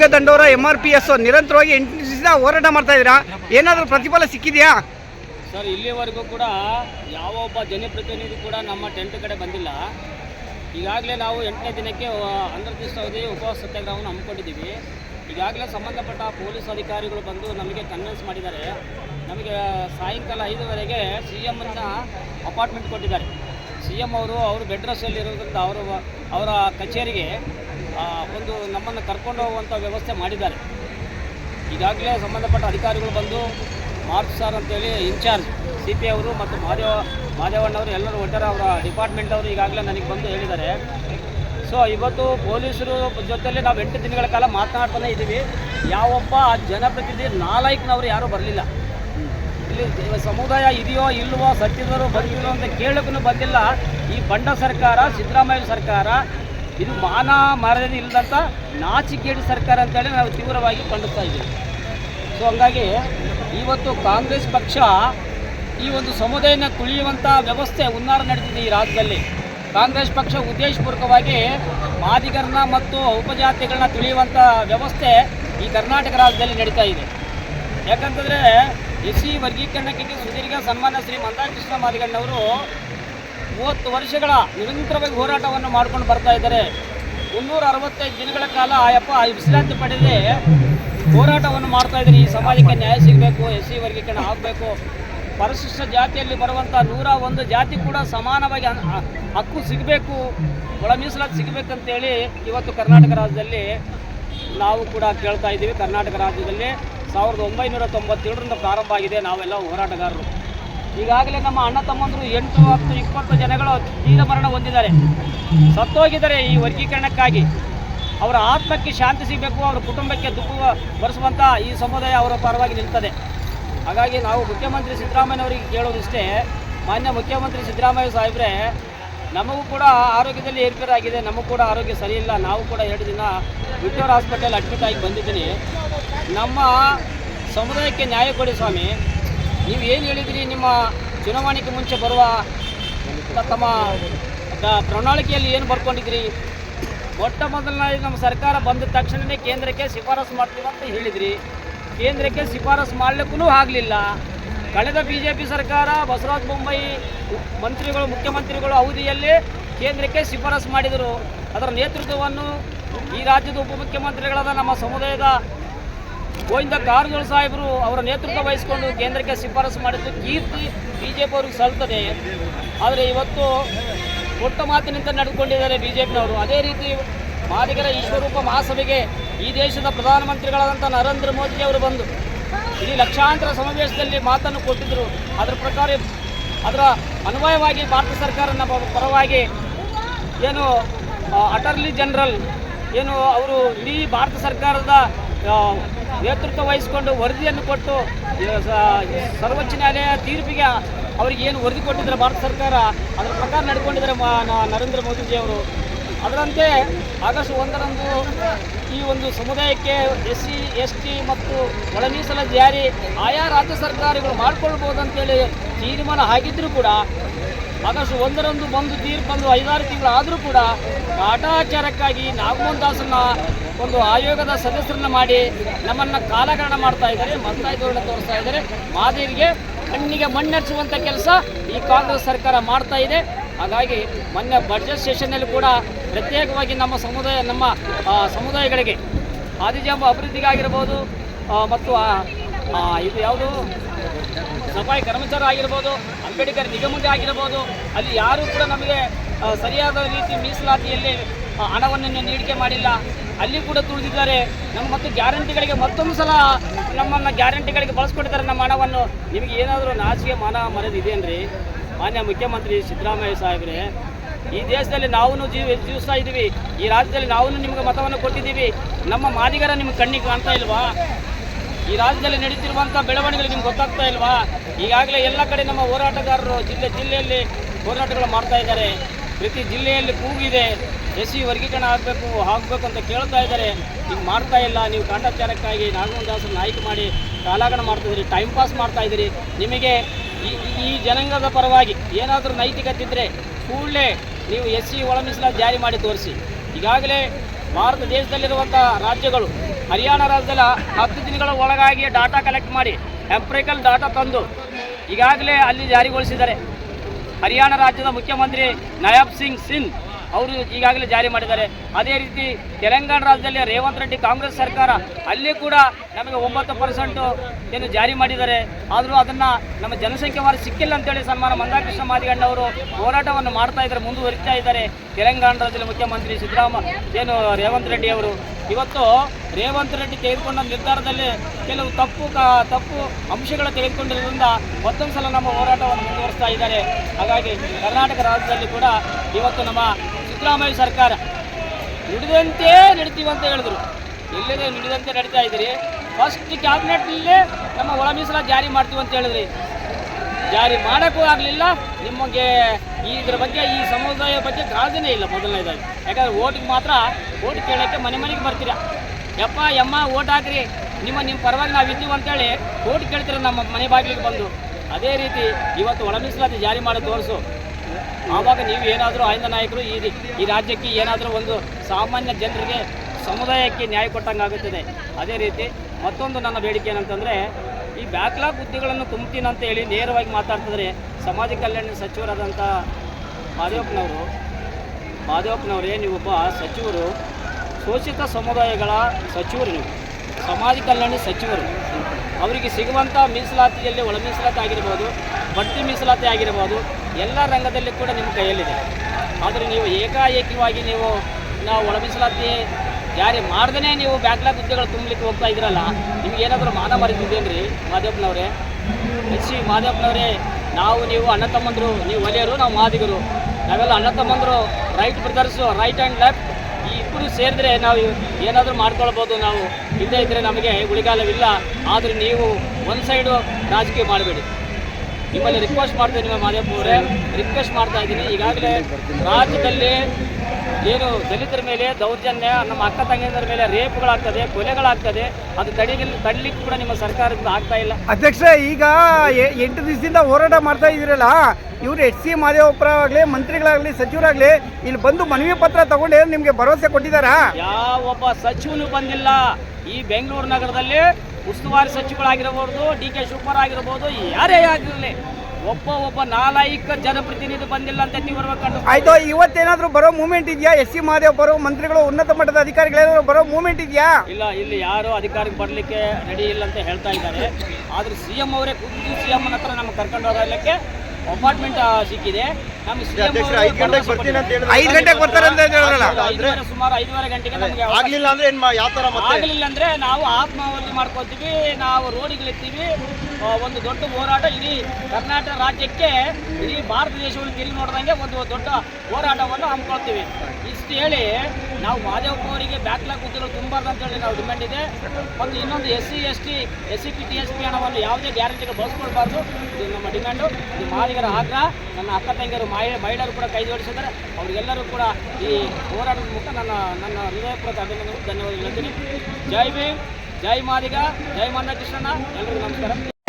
Madiga Dandora M R P S ನಿರಂತರವಾಗಿ ಎಂಟು ದಿವಸದಿಂದ ಹೋರಾಟ ಮಾಡ್ತಾ ಇದ್ದೀರಾ? ಏನಾದರೂ ಪ್ರತಿಫಲ ಸಿಕ್ಕಿದೆಯಾ? ಸರ್, ಇಲ್ಲಿವರೆಗೂ ಕೂಡ ಯಾವ ಒಬ್ಬ ಜನಪ್ರತಿನಿಧಿ ಕೂಡ ನಮ್ಮ ಟೆಂಟ್ ಕಡೆ ಬಂದಿಲ್ಲ. ಈಗಾಗಲೇ ನಾವು ಎಂಟನೇ ದಿನಕ್ಕೆ ಅಂಧರ ಅವಧಿ ಉಪವಾಸ ಸತ್ಯಾಗ್ರಹವನ್ನು ಹಮ್ಮಿಕೊಂಡಿದ್ದೀವಿ. ಈಗಾಗಲೇ ಸಂಬಂಧಪಟ್ಟ ಪೊಲೀಸ್ ಅಧಿಕಾರಿಗಳು ಬಂದು ನಮಗೆ ಕನ್ವಿನ್ಸ್ ಮಾಡಿದ್ದಾರೆ. ನಮಗೆ ಸಾಯಂಕಾಲ ಐದುವರೆಗೆ ಸಿ ಎಮ್ಮನ್ನು ಅಪಾರ್ಟ್ಮೆಂಟ್ ಕೊಟ್ಟಿದ್ದಾರೆ. ಸಿ ಎಂ ಅವರು ಅವರು ಬೆಡ್ ರೆಸ್ಟಲ್ಲಿರೋದ್ರಿಂದ ಅವರು, ಅವರ ಕಚೇರಿಗೆ ಒಂದು ನಮ್ಮನ್ನು ಕರ್ಕೊಂಡು ಹೋಗುವಂಥ ವ್ಯವಸ್ಥೆ ಮಾಡಿದ್ದಾರೆ. ಈಗಾಗಲೇ ಸಂಬಂಧಪಟ್ಟ ಅಧಿಕಾರಿಗಳು ಬಂದು ಮಾರ್ಚ್ ಸರ್ ಅಂತೇಳಿ ಇನ್ಚಾರ್ಜ್, ಸಿ ಪಿ ಅವರು ಮತ್ತು ಮಾದೇವ ಮಾದೇವಣ್ಣವರು ಎಲ್ಲರೂ ಒಟ್ಟಾರೆ ಅವರ ಡಿಪಾರ್ಟ್ಮೆಂಟ್ ಅವರು ಈಗಾಗಲೇ ನನಗೆ ಬಂದು ಹೇಳಿದ್ದಾರೆ. ಸೊ, ಇವತ್ತು ಪೊಲೀಸರು ಜೊತೆಯಲ್ಲಿ ನಾವು ಎಂಟು ದಿನಗಳ ಕಾಲ ಮಾತನಾಡ್ತಾನೆ ಇದ್ದೀವಿ. ಯಾವೊಬ್ಬ ಜನಪ್ರತಿನಿಧಿ ನಾಲ್ಕನವರು ಯಾರೂ ಬರಲಿಲ್ಲ. ಇಲ್ಲಿ ಸಮುದಾಯ ಇದೆಯೋ ಇಲ್ಲವೋ ಸತ್ತಿದರು ಬಂದಿಲ್ಲೋ ಅಂತ ಕೇಳೋಕ್ಕೂ ಬಂದಿಲ್ಲ. ಈ ಬಂಡ ಸರ್ಕಾರ, ಸಿದ್ದರಾಮಯ್ಯ ಸರ್ಕಾರ ಇದು ಮಾನ ಮರ್ಯಾದೆ ಇಲ್ಲದಂಥ ನಾಚಿಕೇಡು ಸರ್ಕಾರ ಅಂತೇಳಿ ನಾವು ತೀವ್ರವಾಗಿ ಖಂಡಿಸ್ತಾ ಇದ್ದೀವಿ. ಸೊ ಹಂಗಾಗಿ ಇವತ್ತು ಕಾಂಗ್ರೆಸ್ ಪಕ್ಷ ಈ ಒಂದು ಸಮುದಾಯನ ತುಳಿಯುವಂಥ ವ್ಯವಸ್ಥೆ ಹುನ್ನಾರ ನಡೆದಿದೆ ಈ ರಾಜ್ಯದಲ್ಲಿ. ಕಾಂಗ್ರೆಸ್ ಪಕ್ಷ ಉದ್ದೇಶಪೂರ್ವಕವಾಗಿ ಮಾದಿಗರನ್ನ ಮತ್ತು ಉಪಜಾತಿಗಳನ್ನ ತುಳಿಯುವಂಥ ವ್ಯವಸ್ಥೆ ಈ ಕರ್ನಾಟಕ ರಾಜ್ಯದಲ್ಲಿ ನಡೀತಾ ಇದೆ. ಯಾಕಂತಂದರೆ ಎಸ್ ಸಿ ವರ್ಗೀಕರಣಕ್ಕೆ ಸುದೀರ್ಘ ಸನ್ಮಾನ ಶ್ರೀ ಮಂದಾಕೃಷ್ಣ ಮಾದಿಗಣ್ಣವರು ಮೂವತ್ತು ವರ್ಷಗಳ ನಿರಂತರವಾಗಿ ಹೋರಾಟವನ್ನು ಮಾಡ್ಕೊಂಡು ಬರ್ತಾ ಇದ್ದಾರೆ. ಮುನ್ನೂರ ಅರವತ್ತೈದು ದಿನಗಳ ಕಾಲ ಆಯಪ್ಪ ವಿಶ್ರಾಂತಿ ಪಡೆದೇ ಹೋರಾಟವನ್ನು ಮಾಡ್ತಾ ಇದ್ದಾರೆ. ಈ ಸಮಾಜಕ್ಕೆ ನ್ಯಾಯ ಸಿಗಬೇಕು ಎಸ್ ಸಿ ವರ್ಗೀಕರಣ ಆಗಬೇಕು. ಪರಿಶಿಷ್ಟ ಜಾತಿಯಲ್ಲಿ ಬರುವಂಥ ನೂರ ಒಂದು ಜಾತಿ ಕೂಡ ಸಮಾನವಾಗಿ ಹಕ್ಕು ಸಿಗಬೇಕು, ಒಳ ಮೀಸಲಾತಿ ಸಿಗಬೇಕಂತೇಳಿ ಇವತ್ತು ಕರ್ನಾಟಕ ರಾಜ್ಯದಲ್ಲಿ ನಾವು ಕೂಡ ಕೇಳ್ತಾ ಇದ್ದೀವಿ. ಕರ್ನಾಟಕ ರಾಜ್ಯದಲ್ಲಿ ಸಾವಿರದ ಒಂಬೈನೂರ ತೊಂಬತ್ತೇಳರಿಂದ ಪ್ರಾರಂಭ ಆಗಿದೆ. ನಾವೆಲ್ಲ ಹೋರಾಟಗಾರರು. ಈಗಾಗಲೇ ನಮ್ಮ ಅಣ್ಣ ತಮ್ಮಂದರು ಎಂಟು, ಹತ್ತು, ಇಪ್ಪತ್ತು ಜನಗಳು ತೀರ ಮರಣ ಹೊಂದಿದ್ದಾರೆ. ಸತ್ತೋಗಿದ್ದಾರೆ ಈ ವರ್ಗೀಕರಣಕ್ಕಾಗಿ ಅವರ ಆತ್ಮಕ್ಕೆ ಶಾಂತಿ ಸಿಗಬೇಕು, ಅವರ ಕುಟುಂಬಕ್ಕೆ ದುಃಖ ಬರೆಸುವಂಥ ಈ ಸಮುದಾಯ ಅವರ ಪರವಾಗಿ ನಿಲ್ತದೆ. ಹಾಗಾಗಿ ನಾವು ಮುಖ್ಯಮಂತ್ರಿ ಸಿದ್ದರಾಮಯ್ಯನವರಿಗೆ ಕೇಳೋದಿಷ್ಟೇ, ಮಾನ್ಯ ಮುಖ್ಯಮಂತ್ರಿ ಸಿದ್ದರಾಮಯ್ಯ ಸಾಹೇಬ್ರೆ, ನಮಗೂ ಕೂಡ ಆರೋಗ್ಯದಲ್ಲಿ ಏರ್ಪೇರಾಗಿದೆ ನಮಗೂ ಕೂಡ ಆರೋಗ್ಯ ಸರಿಯಿಲ್ಲ ನಾವು ಕೂಡ ಎರಡು ದಿನ ವಿಕ್ಟೋರ್ ಹಾಸ್ಪಿಟಲ್ ಅಡ್ಮಿಟ್ ಆಗಿ ಬಂದಿದ್ದೀನಿ. ನಮ್ಮ ಸಮುದಾಯಕ್ಕೆ ನ್ಯಾಯ ಕೊಡಿ ಸ್ವಾಮಿ. ನೀವು ಏನು ಹೇಳಿದಿರಿ, ನಿಮ್ಮ ಚುನಾವಣೆಗೆ ಮುಂಚೆ ಬರುವ ತಮ್ಮ ಪ್ರಣಾಳಿಕೆಯಲ್ಲಿ ಏನು ಬರ್ಕೊಂಡಿದ್ರಿ? ಮೊಟ್ಟ ಮೊದಲನೇ ನಮ್ಮ ಸರ್ಕಾರ ಬಂದ ತಕ್ಷಣವೇ ಕೇಂದ್ರಕ್ಕೆ ಶಿಫಾರಸು ಮಾಡ್ತೀವಿ ಅಂತ ಹೇಳಿದ್ರಿ. ಕೇಂದ್ರಕ್ಕೆ ಶಿಫಾರಸು ಮಾಡಲಿಕ್ಕೂ ಆಗಲಿಲ್ಲ. ಕಳೆದ ಬಿ ಜೆ ಪಿ ಸರ್ಕಾರ, ಬಸವರಾಜ ಬೊಮ್ಮಾಯಿ ಮಂತ್ರಿಗಳು, ಮುಖ್ಯಮಂತ್ರಿಗಳು ಅವಧಿಯಲ್ಲಿ ಕೇಂದ್ರಕ್ಕೆ ಶಿಫಾರಸು ಮಾಡಿದರು. ಅದರ ನೇತೃತ್ವವನ್ನು ಈ ರಾಜ್ಯದ ಉಪಮುಖ್ಯಮಂತ್ರಿಗಳಾದ ನಮ್ಮ ಸಮುದಾಯದ ಗೋವಿಂದ ಕಾರಜೋಳ ಸಾಹೇಬರು ಅವರ ನೇತೃತ್ವ ವಹಿಸಿಕೊಂಡು ಕೇಂದ್ರಕ್ಕೆ ಶಿಫಾರಸು ಮಾಡಿದ್ದು ಕೀರ್ತಿ ಬಿ ಜೆ ಪಿ ಅವ್ರಿಗೆ ಸಲ್ತದೆ ಆದರೆ ಇವತ್ತು ಕೊಟ್ಟ ಮಾತಿನಿಂದ ನಡೆದುಕೊಂಡಿದ್ದಾರೆ ಬಿ ಜೆ ಪಿನವರು ಅದೇ ರೀತಿ ಮಾದಿಗರ ಈಶ್ವರೂಪ ಮಹಾಸಭೆಗೆ ಈ ದೇಶದ ಪ್ರಧಾನಮಂತ್ರಿಗಳಾದಂಥ ನರೇಂದ್ರ ಮೋದಿ ಅವರು ಬಂದು ಇಡೀ ಲಕ್ಷಾಂತರ ಸಮಾವೇಶದಲ್ಲಿ ಮಾತನ್ನು ಕೊಟ್ಟಿದ್ದರು ಅದರ ಪ್ರಕಾರ ಅದರ ಅನ್ವಯವಾಗಿ ಭಾರತ ಸರ್ಕಾರ ನಮ್ಮ ಪರವಾಗಿ ಏನು ಅಟರ್ಲಿ ಜನರಲ್ ಏನು, ಅವರು ಇಡೀ ಭಾರತ ಸರ್ಕಾರದ ನೇತೃತ್ವ ವಹಿಸಿಕೊಂಡು ವರದಿಯನ್ನು ಕೊಟ್ಟು ಸರ್ವೋಚ್ಚ ನ್ಯಾಯಾಲಯ ತೀರ್ಪಿಗೆ ಅವರಿಗೆ ಏನು ವರದಿ ಕೊಟ್ಟಿದ್ದಾರೆ ಭಾರತ ಸರ್ಕಾರ, ಅದರ ಪ್ರಕಾರ ನಡ್ಕೊಂಡಿದ್ದಾರೆ ನರೇಂದ್ರ ಮೋದಿಜಿಯವರು ಅದರಂತೆ ಆಗಸ್ಟ್ ಒಂದರಂದು ಈ ಒಂದು ಸಮುದಾಯಕ್ಕೆ ಎಸ್ ಸಿ ಎಸ್ ಟಿ ಮತ್ತು ಒಳ ಮೀಸಲ ಜಾರಿ ಆಯಾ ರಾಜ್ಯ ಸರ್ಕಾರಗಳು ಮಾಡಿಕೊಳ್ಬೋದು ಅಂತೇಳಿ ತೀರ್ಮಾನ ಆಗಿದ್ದರೂ ಕೂಡ, ಆಗಸ್ಟ್ ಒಂದರಂದು ಬಂದು ತೀರ್ಪು ಬಂದು ಐದಾರು ತಿಂಗಳು ಆದರೂ ಕೂಡ ಕಾಟಾಚಾರಕ್ಕಾಗಿ ನಾಗಮೋಹನ್ ದಾಸನ್ನ ಒಂದು ಆಯೋಗದ ಸದಸ್ಯರನ್ನ ಮಾಡಿ ನಮ್ಮನ್ನು ಕಾಲಗರಣ ಮಾಡ್ತಾ ಇದ್ದಾರೆ ಧೋರಣೆ ತೋರಿಸ್ತಾ ಇದ್ದಾರೆ. ಮಾದೇವಿಗೆ ಕಣ್ಣಿಗೆ ಮಣ್ಣೆರಚುವಂಥ ಕೆಲಸ ಈ ಕಾಂಗ್ರೆಸ್ ಸರ್ಕಾರ ಮಾಡ್ತಾ ಇದೆ. ಹಾಗಾಗಿ ಮೊನ್ನೆ ಬಡ್ಜೆಟ್ ಸೆಷನ್ನಲ್ಲಿ ಕೂಡ ಪ್ರತ್ಯೇಕವಾಗಿ ನಮ್ಮ ಸಮುದಾಯ, ನಮ್ಮ ಸಮುದಾಯಗಳಿಗೆ ಆದಿಜಾಂಬ ಅಭಿವೃದ್ಧಿಗಾಗಿರ್ಬೋದು ಮತ್ತು ಇದು ಯಾವುದು? ಸಫಾಯಿ ಕರ್ಮಚಾರಿ ಆಗಿರ್ಬೋದು, ಅಂಬೇಡ್ಕರ್ ನಿಗಮಕ್ಕೆ ಆಗಿರ್ಬೋದು, ಅಲ್ಲಿ ಯಾರೂ ಕೂಡ ನಮಗೆ ಸರಿಯಾದ ರೀತಿ ಮೀಸಲಾತಿಯಲ್ಲಿ ಹಣವನ್ನು ನೀಡಿಕೆ ಮಾಡಿಲ್ಲ. ಅಲ್ಲಿ ಕೂಡ ತುಳಿದಿದ್ದಾರೆ. ನಮ್ಮ ಮತ್ತು ಗ್ಯಾರಂಟಿಗಳಿಗೆ ಮತ್ತೊಂದು ಸಲ ನಮ್ಮನ್ನು ಗ್ಯಾರಂಟಿಗಳಿಗೆ ಬಳಸ್ಕೊಡ್ತಾರೆ ನಮ್ಮ ಹಣವನ್ನು. ನಿಮಗೆ ಏನಾದರೂ ನಾಚಿಕೆ ಮಾನ ಇದೆಯೇನ್ರಿ ಮಾನ್ಯ ಮುಖ್ಯಮಂತ್ರಿ ಸಿದ್ದರಾಮಯ್ಯ ಸಾಹೇಬ್ರೆ, ಈ ದೇಶದಲ್ಲಿ ನಾವು ಜೀವ ಜೀವಿಸ್ತಾ ಇದ್ದೀವಿ. ಈ ರಾಜ್ಯದಲ್ಲಿ ನಾವು ನಿಮಗೆ ಮತವನ್ನು ಕೊಟ್ಟಿದ್ದೀವಿ. ನಮ್ಮ ಮಾದಿಗರ ನಿಮ್ಗೆ ಕಣ್ಣಿಗೆ ಕಾಣ್ತಾ ಇಲ್ವಾ? ಈ ರಾಜ್ಯದಲ್ಲಿ ನಡೀತಿರುವಂಥ ಬೆಳವಣಿಗೆಗಳು ನಿಮ್ಗೆ ಗೊತ್ತಾಗ್ತಾ ಇಲ್ವಾ? ಈಗಾಗಲೇ ಎಲ್ಲ ಕಡೆ ನಮ್ಮ ಹೋರಾಟಗಾರರು ಜಿಲ್ಲೆ ಜಿಲ್ಲೆಯಲ್ಲಿ ಹೋರಾಟಗಳು ಮಾಡ್ತಾ ಇದ್ದಾರೆ. ಪ್ರತಿ ಜಿಲ್ಲೆಯಲ್ಲಿ ಕೂಗಿದೆ. ಎಸ್ ಸಿ ವರ್ಗೀಕರಣ ಆಗಬೇಕು ಆಗಬೇಕು ಅಂತ ಕೇಳ್ತಾ ಇದ್ದಾರೆ. ಈಗ ಮಾಡ್ತಾ ಇಲ್ಲ. ನೀವು ಕಾಟಾಚಾರಕ್ಕಾಗಿ ನಾಗಮೋಹನ್ ದಾಸರ ನಾಯಕ ಮಾಡಿ ಕಾಲಾಗಣ ಮಾಡ್ತಿದ್ದೀರಿ ಟೈಮ್ ಪಾಸ್ ಮಾಡ್ತಾ ಇದ್ದೀರಿ. ನಿಮಗೆ ಈ ಈ ಜನಾಂಗದ ಪರವಾಗಿ ಏನಾದರೂ ನೈತಿಕತೆ ಇದ್ದರೆ ಕೂಡಲೇ ನೀವು ಎಸ್ ಸಿ ಒಳ ಜಾರಿ ಮಾಡಿ ತೋರಿಸಿ. ಈಗಾಗಲೇ ಭಾರತ ದೇಶದಲ್ಲಿರುವಂಥ ರಾಜ್ಯಗಳು, ಹರಿಯಾಣ ರಾಜ್ಯದಲ್ಲಿ ಹತ್ತು ದಿನಗಳ ಒಳಗಾಗಿ ಡಾಟಾ ಕಲೆಕ್ಟ್ ಮಾಡಿ ಎಂಪ್ರಿಕಲ್ ಡಾಟಾ ತಂದು ಈಗಾಗಲೇ ಅಲ್ಲಿ ಜಾರಿಗೊಳಿಸಿದ್ದಾರೆ. ಹರಿಯಾಣ ರಾಜ್ಯದ ಮುಖ್ಯಮಂತ್ರಿ ನಯಾಬ್ ಸಿಂಗ್ ಸಿಂಗ್ ಅವರು ಈಗಾಗಲೇ ಜಾರಿ ಮಾಡಿದ್ದಾರೆ. ಅದೇ ರೀತಿ ತೆಲಂಗಾಣ ರಾಜ್ಯದಲ್ಲಿ ರೇವಂತ್ ರೆಡ್ಡಿ ಕಾಂಗ್ರೆಸ್ ಸರ್ಕಾರ, ಅಲ್ಲಿ ಕೂಡ ನಮಗೆ ಒಂಬತ್ತು ಪರ್ಸೆಂಟು ಏನು ಜಾರಿ ಮಾಡಿದ್ದಾರೆ. ಆದರೂ ಅದನ್ನು ನಮ್ಮ ಜನಸಂಖ್ಯೆ ಮಾರು ಸಿಕ್ಕಿಲ್ಲ ಅಂತೇಳಿ ಸನ್ಮಾನ ಮಂದಾಕೃಷ್ಣ ಮಾದಿಗಣ್ಣ ಅವರು ಹೋರಾಟವನ್ನು ಮಾಡ್ತಾ ಇದ್ದಾರೆ, ಮುಂದುವರಿತಾ ಇದ್ದಾರೆ. ತೆಲಂಗಾಣ ರಾಜ್ಯದ ಮುಖ್ಯಮಂತ್ರಿ ಸಿದ್ದರಾಮ, ಏನು ರೇವಂತ್ ರೆಡ್ಡಿ ಅವರು. ಇವತ್ತು ರೇವಂತ್ ರೆಡ್ಡಿ ತೆಗೆದುಕೊಂಡ ನಿರ್ಧಾರದಲ್ಲಿ ಕೆಲವು ತಪ್ಪು ಕ, ತಪ್ಪು ಅಂಶಗಳ ತೆಗೆದುಕೊಂಡಿರೋದ್ರಿಂದ ಮತ್ತೊಂದು ಸಲ ನಮ್ಮ ಹೋರಾಟವನ್ನು ಮುಂದುವರಿಸ್ತಾ ಇದ್ದಾರೆ. ಹಾಗಾಗಿ ಕರ್ನಾಟಕ ರಾಜ್ಯದಲ್ಲಿ ಕೂಡ ಇವತ್ತು ನಮ್ಮ ಸಿದ್ದರಾಮಯ್ಯ ಸರ್ಕಾರ. ನುಡಿದಂತೆ ನಡಿತೀವಿ ಅಂತ ಹೇಳಿದ್ರು. ಎಲ್ಲದೇ ನುಡಿದಂತೆ ನಡೀತಾ ಇದ್ದೀರಿ. ಫಸ್ಟ್ ಕ್ಯಾಬಿನೆಟ್ನಲ್ಲೇ ನಮ್ಮ ಒಳ ಮೀಸಲಾತಿ ಜಾರಿ ಮಾಡ್ತೀವಿ ಅಂತ ಹೇಳಿದ್ರಿ. ಜಾರಿ ಮಾಡೋಕ್ಕೂ ಆಗಲಿಲ್ಲ. ನಿಮಗೆ ಇದ್ರ ಬಗ್ಗೆ ಈ ಸಮುದಾಯ ಬಗ್ಗೆ ಕಾಳಜಿನೇ ಇಲ್ಲ ಮೊದಲನೇದಾಗಿ. ಯಾಕಂದ್ರೆ ಓಟಿಗೆ ಮಾತ್ರ ಓಟ್ ಕೇಳೋಕ್ಕೆ ಮನೆ ಮನೆಗೆ ಬರ್ತೀರಾ? ಯಪ್ಪ, ಯಮ್ಮ, ಓಟ್ ಹಾಕ್ರಿ. ನಿಮ್ಮ ನಿಮ್ಮ ಪರವಾಗಿ ನಾವು ಇದ್ದೀವಿ ಅಂತೇಳಿ ಓಟ್ ಕೇಳ್ತೀರ ನಮ್ಮ ಮನೆ ಬಾಗಿಲಿಗೆ ಬಂದು? ಅದೇ ರೀತಿ ಇವತ್ತು ಒಳ ಮೀಸಲಾತಿ ಜಾರಿ ಮಾಡಿ ತೋರಿಸು. ಆವಾಗ ನೀವು ಏನಾದರೂ ಆಯ್ದ ನಾಯಕರು ಈ ಈ ರಾಜ್ಯಕ್ಕೆ ಏನಾದರೂ ಒಂದು ಸಾಮಾನ್ಯ ಜನರಿಗೆ ಸಮುದಾಯಕ್ಕೆ ನ್ಯಾಯ ಕೊಟ್ಟಂಗೆ ಆಗುತ್ತದೆ. ಅದೇ ರೀತಿ ಮತ್ತೊಂದು ನನ್ನ ಬೇಡಿಕೆ ಏನಂತಂದರೆ, ಈ ಬ್ಯಾಕ್ಲಾಗ್ ಹುದ್ದೆಗಳನ್ನು ತುಂಬ್ತೀನಿ ಅಂತ ಹೇಳಿ ನೇರವಾಗಿ ಮಾತಾಡ್ತಿದ್ರೆ ಸಮಾಜ ಕಲ್ಯಾಣ ಸಚಿವರಾದಂಥ ಮಾದೇವಪ್ಪನವರು, ಮಾದೇವಪ್ಪನವರೇ, ನೀವೊಬ್ಬ ಸಚಿವರು, ಶೋಷಿತ ಸಮುದಾಯಗಳ ಸಚಿವರು ನೀವು, ಸಮಾಜ ಕಲ್ಯಾಣ ಸಚಿವರು. ಅವರಿಗೆ ಸಿಗುವಂಥ ಮೀಸಲಾತಿಯಲ್ಲಿ ಒಳ ಮೀಸಲಾತಿ ಆಗಿರ್ಬೋದು, ಬಡ್ತಿ ಮೀಸಲಾತಿ ಆಗಿರ್ಬೋದು ಎಲ್ಲ ರಂಗದಲ್ಲಿ ಕೂಡ ನಿಮ್ಮ ಕೈಯಲ್ಲಿದೆ. ಆದರೆ ನೀವು ಏಕಾಏಕಿವಾಗಿ ನೀವು ನಾವು ಒಳ ಜಾರಿ ಮಾಡ್ದೇ ನೀವು ಬ್ಯಾಕ್ಲಾಗ್ ಹುದ್ದೆಗಳು ತುಂಬಲಿಕ್ಕೆ ಹೋಗ್ತಾ ಇದ್ದೀರಲ್ಲ, ನಿಮ್ಗೆ ಏನಾದರೂ ಮಾನ ಮರಿತಿದ್ದೇನ್ರಿ ಮಾದೇವಪ್ಪನವರೇ ಎಚ್ ಸಿ ಮಾದೇವಪ್ಪನವರೇ ನಾವು ನೀವು ಅಣ್ಣ ತಮ್ಮಂದರು, ನೀವು ಒಲೆಯರು, ನಾವು ಮಾದಿಗರು. ನಾವೆಲ್ಲ ಅಣ್ಣ ತಮ್ಮಂದರು right brothers right and left ಈ ಇಬ್ಬರು ಸೇರಿದ್ರೆ ನಾವು ಏನಾದರೂ ಮಾಡ್ಕೊಳ್ಬೋದು ನಾವು. ಇಲ್ಲದೇ ಇದ್ದರೆ ನಮಗೆ ಉಳಿಗಾಲವಿಲ್ಲ. ಆದರೆ ನೀವು ಒಂದು ಸೈಡು ರಾಜಕೀಯ ಮಾಡಬೇಡಿ. ನಿಮ್ಮಲ್ಲಿ ರಿಕ್ವೆಸ್ಟ್ ಮಾಡ್ತೀನಿ ನಿಮ್ಮ ಮಾದೇವಪ್ಪ ಅವರೇ. ರಿಕ್ವೆಸ್ಟ್ ಮಾಡ್ತಾ ಇದ್ದೀನಿ. ಈಗಾಗಲೇ ರಾಜ್ಯದಲ್ಲಿ ಏನು ದಲಿತರ ಮೇಲೆ ದೌರ್ಜನ್ಯ ನಮ್ಮ ಅಕ್ಕ ತಂಗಿಯರ ಮೇಲೆ ರೇಪ್ಗಳಾಗ್ತದೆ ಕೊಲೆಗಳಾಗ್ತದೆ ಅದು ತಡೆಗಿಲ್ಲ ತಡಲಿಕ್ಕೆ ಕೂಡ ನಿಮ್ಮ ಸರ್ಕಾರದಿಂದ ಆಗ್ತಾ ಇಲ್ಲ. ಅಧ್ಯಕ್ಷ ಈಗ ಎಂಟು ದಿವಸದಿಂದ ಹೋರಾಟ ಮಾಡ್ತಾ ಇದ್ದೀರಲ್ಲ ಇವರು ಎಚ್ ಸಿ ಮಾದೇವಪ್ಪರಾಗಲಿ ಮಂತ್ರಿಗಳಾಗಲಿ ಸಚಿವರಾಗಲಿ ಇಲ್ಲಿ ಬಂದು ಮನವಿ ಪತ್ರ ತಗೊಂಡು ನಿಮಗೆ ಭರವಸೆ ಕೊಟ್ಟಿದ್ದಾರಾ? ಯಾವೊಬ್ಬ ಸಚಿವನು ಬಂದಿಲ್ಲ. ಈ ಬೆಂಗಳೂರು ನಗರದಲ್ಲಿ ಉಸ್ತುವಾರಿ ಸಚಿವರಾಗಿರಬಹುದು ಡಿ ಕೆ ಶಿವಕುಮಾರ್ ಆಗಿರ್ಬೋದು ಯಾರೇ ಆಗಿರಲಿ ಒಬ್ಬ ಒಬ್ಬ ನಾಲಾಯಕ ಜನಪ್ರತಿನಿಧಿ ಬಂದಿಲ್ಲ ಅಂತ ನೀವು ಬರ್ಬೇಕಂತ ಆಯ್ತು ಇವತ್ತೇನಾದ್ರೂ ಬರೋ ಮೂಮೆಂಟ್ ಇದೆಯಾ? ಎಸ್ ಸಿ ಮಹಾದೇವ್ ಬರೋ ಮಂತ್ರಿಗಳು ಉನ್ನತ ಮಟ್ಟದ ಅಧಿಕಾರಿಗಳೇನಾದ್ರು ಬರೋ ಮೂಮೆಂಟ್ ಇದೆಯಾ? ಇಲ್ಲ ಇಲ್ಲಿ ಯಾರು ಅಧಿಕಾರಿಗೆ ಬರಲಿಕ್ಕೆ ರೆಡಿ ಇಲ್ಲ ಅಂತ ಹೇಳ್ತಾ ಇದ್ದಾರೆ. ಆದ್ರೆ ಸಿ ಎಂ ಅವರೇ ಖುದ್ದು ಸಿ ಎಂ ಹತ್ರ ನಮ್ಗೆ ಕರ್ಕೊಂಡು ಹೋಗಲಿಕ್ಕೆ ಅಪಾರ್ಟ್ಮೆಂಟ್ ಸಿಕ್ಕಿದೆ. ಐದು ಗಂಟೆಗೆ ಬರ್ತಾರೆ. ಅಂತ ಹೇಳಿದ್ರಲ್ಲ? ಐದುವರೆ ಸುಮಾರು ಐದುವರೆ ಗಂಟೆಗೆ ನಮಗೆ ಆಗಲಿಲ್ಲ ಅಂದ್ರೆ ಏನ್ ಯಾವ ತರ ಆಗ್ಲಿಲ್ಲ ಅಂದ್ರೆ ನಾವು ಆತ್ಮಾವಧಿ ಮಾಡ್ಕೊತೀವಿ. ನಾವು ರೋಡಿಗಳಿರ್ತೀವಿ ಆ, ಒಂದು ದೊಡ್ಡ ಹೋರಾಟ ಇಡೀ ಕರ್ನಾಟಕ ರಾಜ್ಯಕ್ಕೆ ಇಡೀ ಭಾರತ ದೇಶವನ್ನು ತಿರುಗಿ ನೋಡ್ದಂಗೆ ಒಂದು ದೊಡ್ಡ ಹೋರಾಟವನ್ನು ಹಮ್ಮಿಕೊಳ್ತೀವಿ. ಇಷ್ಟು ಹೇಳಿ ನಾವು ಮಾದೇವಪ್ಪ ಅವರಿಗೆ ಬ್ಯಾಕ್ಲಾಗ್ ಹುದ್ದೆಗಳು ತುಂಬಾರ್ದು ಅಂತ ಹೇಳಿ ನಾವು ಡಿಮ್ಯಾಂಡ್ ಇದೆ. ಮತ್ತು ಇನ್ನೊಂದು S C, S T, S C, P, T, S P ಹಣವನ್ನು ಯಾವುದೇ ಗ್ಯಾರಂಟಿಗೆ ಬಳಸ್ಕೊಳ್ಬಾರ್ದು. ಇದು ನಮ್ಮ ಡಿಮ್ಯಾಂಡು. ಈ ಮಾದಿಗರ ಆಗ್ರಹ. ನನ್ನ ಅಕ್ಕ ತಂಗಿಯರು ಮಹಿಳೆ ಮಹಿಳೆಯರು ಕೂಡ ಕೈ ಜೋಡಿಸಿದ್ದಾರೆ. ಅವರಿಗೆಲ್ಲರೂ ಕೂಡ ಈ ಹೋರಾಟದ ಮುಖ ನನ್ನ ನನ್ನ ಹೃದಯಪೂರ್ವಕ ಅಭಿನಂದನೆ ಧನ್ಯವಾದಗಳು ಹೇಳ್ತೀನಿ. ಜೈ ಭೀಮ್, ಜೈ ಮಾದಿಗ, ಜೈ ಮಂದ ಕೃಷ್ಣನ ಎಲ್ಲರಿಗೂ ನಮಸ್ಕಾರ.